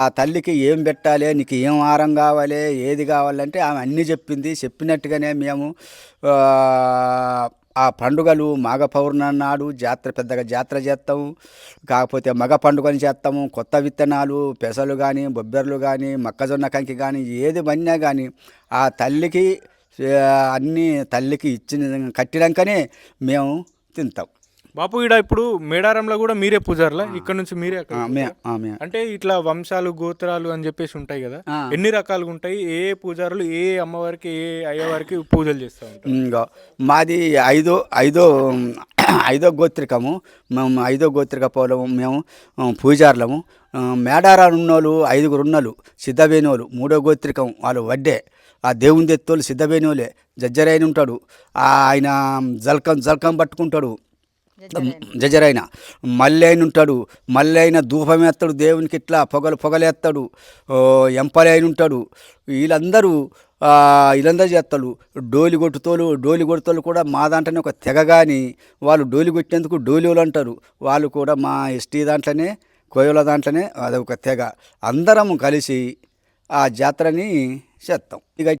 ఆ తల్లికి ఏం పెట్టాలి నీకు ఏం ఆహారం కావాలి ఏది కావాలంటే ఆమె అన్నీ చెప్పింది. చెప్పినట్టుగానే మేము ఆ, పండుగలు మాఘ పౌర్ణమి నాడు జాతర పెద్దగా జాతర చేస్తాము. కాకపోతే మగ పండుగని చేస్తాము. కొత్త విత్తనాలు పెసలు కానీ బొబ్బెర్లు కానీ మొక్కజొన్న కంకి కానీ ఏది పడినా కానీ ఆ తల్లికి అన్నీ తల్లికి ఇచ్చిన కట్టినాకనే మేము తింటాం. బాపు ఈడ ఇప్పుడు మేడారంలో కూడా మీరే పూజారులా? ఇక్కడ నుంచి మీరే అక్కడ అంటే ఇట్లా వంశాలు గోత్రాలు అని చెప్పేసి ఉంటాయి కదా. ఎన్ని రకాలుగా ఉంటాయి? ఏ పూజారులు ఏ అమ్మవారికి ఏ అయ్యవారికి పూజలు చేస్తూ ఉంటారు? మాది ఐదో ఐదో ఐదో గోత్రికము. మేము ఐదో గోత్రిక పోలము మేము పూజారులము. మేడారాలు ఉన్నోళ్ళు ఐదుగురు ఉన్నోళ్ళు సిద్ధవేణువులు. మూడో గోత్రికం వాళ్ళు వడ్డే. ఆ దేవుని తెత్తోళ్ళు సిద్ధవేణువులే. జజ్జరైన ఉంటాడు. ఆయన జల్కం జల్కం పట్టుకుంటాడు. జజరైన మల్లైన ఉంటాడు. మల్లైన ధూపం ఎత్తాడు దేవునికి ఇట్లా పొగలు పొగలేస్తాడు ఎంపలైన ఉంటాడు. వీళ్ళందరూ వీళ్ళందరూ చేస్తాడు. డోలి కొట్టుతోలు డోలి కొడుతోలు కూడా మా దాంట్లోనే ఒక తెగ కానీ వాళ్ళు డోలి కొట్టేందుకు డోలిలు అంటారు. వాళ్ళు కూడా మా ఎస్టీ దాంట్లోనే కోయల దాంట్లోనే అదొక తెగ. అందరం కలిసి ఆ జాతరని చేస్తాం ఇక